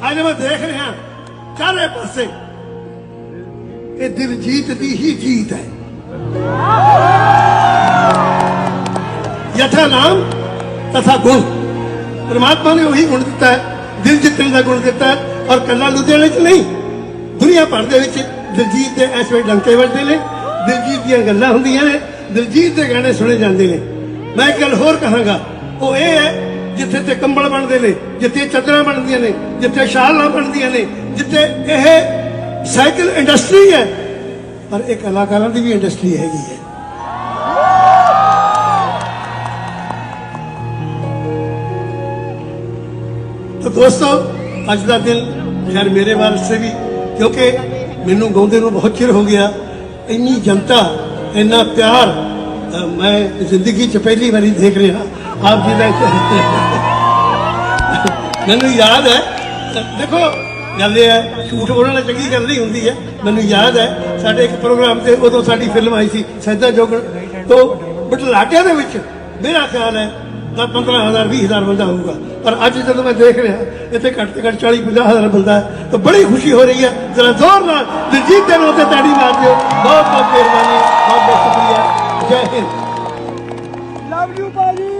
ਅੱਜ ਮੈਂ ਦੇਖ ਰਿਹਾ ਚਾਰੇ ਪਾਸੇ ਇਹ ਦਿਲਜੀਤ ਦੀ ਹੀ ਜੀਤ ਹੈ। ਯਥਾ ਨਾਮ, ਤਥਾ ਗੁਣ। ਪਰਮਾਤਮਾ ਨੇ ਉਹੀ ਗੁਣ ਦਿੱਤਾ ਹੈ, ਦਿਲ ਜਿੱਤਣ ਦਾ ਗੁਣ ਦਿੱਤਾ ਹੈ ਔਰ ਕੱਲਾ ਲੁਧਿਆਣੇ 'ਚ ਨਹੀਂ, ਦੁਨੀਆ ਭਰ ਦੇ ਵਿੱਚ ਦਿਲਜੀਤ ਦੇ ਐਸ ਵੇਲੇ ਡੰਕੇ ਵੱਜਦੇ ਨੇ, ਦਿਲਜੀਤ ਦੀਆਂ ਗੱਲਾਂ ਹੁੰਦੀਆਂ ਨੇ, ਦਿਲਜੀਤ ਦੇ ਗਾਣੇ ਸੁਣੇ ਜਾਂਦੇ ਨੇ। ਮੈਂ ਇੱਕ ਗੱਲ ਹੋਰ ਕਹਾਂਗਾ, ਉਹ ਇਹ ਹੈ ਜਿੱਥੇ ਤੇ ਕੰਬਲ ਬਣਦੇ ਨੇ, ਜਿੱਥੇ ਚਾਦਰਾਂ ਬਣਦੀਆਂ ਨੇ, ਜਿੱਥੇ ਸ਼ਾਲਾਂ ਬਣਦੀਆਂ ਨੇ, ਜਿੱਥੇ ਇਹ ਸਾਈਕਲ ਇੰਡਸਟਰੀ ਹੈ। ਪਰ ਇਹ ਕਲਾਕਾਰਾਂ ਦੀ ਵੀ ਇੰਡਸਟਰੀ ਹੈਗੀ ਹੈ। ਤਾਂ ਦੋਸਤੋ, ਅੱਜ ਦਾ ਦਿਨ ਯਾਰ ਮੇਰੇ ਵਾਸਤੇ ਵੀ, ਕਿਉਂਕਿ ਮੈਨੂੰ ਗਾਉਂਦੇ ਨੂੰ ਬਹੁਤ ਚਿਰ ਹੋ ਗਿਆ, ਇੰਨੀ ਜਨਤਾ, ਇੰਨਾ ਪਿਆਰ ਮੈਂ ਜ਼ਿੰਦਗੀ 'ਚ ਪਹਿਲੀ ਵਾਰੀ ਦੇਖ ਰਿਹਾ, ਆਪ ਜੀ ਦਾ ਮੈਨੂੰ ਯਾਦ ਹੈ ਦੇਖੋ, ਗੱਲ ਇਹ ਹੈ, ਝੂਠ ਬੋਲਣਾ ਚੰਗੀ ਗੱਲ ਨਹੀਂ ਹੁੰਦੀ ਹੈ, ਮੈਨੂੰ ਯਾਦ ਹੈ, ਸਾਡੇ ਇੱਕ ਪ੍ਰੋਗਰਾਮ ਤੇ ਉਦੋਂ ਸਾਡੀ ਫਿਲਮ ਆਈ ਸੀ, ਸੈਦਾ ਜੋਗਣ, ਤੋਂ ਬਟਲਾਟਿਆਂ ਦੇ ਵਿੱਚ ਮੇਰਾ ਖਿਆਲ ਹੈ ਤਾਂ 15000 20000 ਬੰਦਾ ਹੋਊਗਾ, ਪਰ ਅੱਜ ਜਦੋਂ ਮੈਂ ਦੇਖ ਰਿਹਾ, ਇੱਥੇ ਘੱਟ ਤੋਂ ਘੱਟ 40 50000 ਬੰਦਾ ਹੈ, ਤਾਂ ਬੜੀ ਖੁਸ਼ੀ ਹੋ ਰਹੀ ਹੈ, ਜ਼ਰਾ ਜ਼ੋਰ ਨਾਲ ਦਿਲਜੀਤ ਦੇ ਨਾਮ ਤੇ ਤਾੜੀ ਮਾਰ ਦਿਓ, ਬਹੁਤ ਬਹੁਤ ਮਿਹਰਬਾਨੀ que o!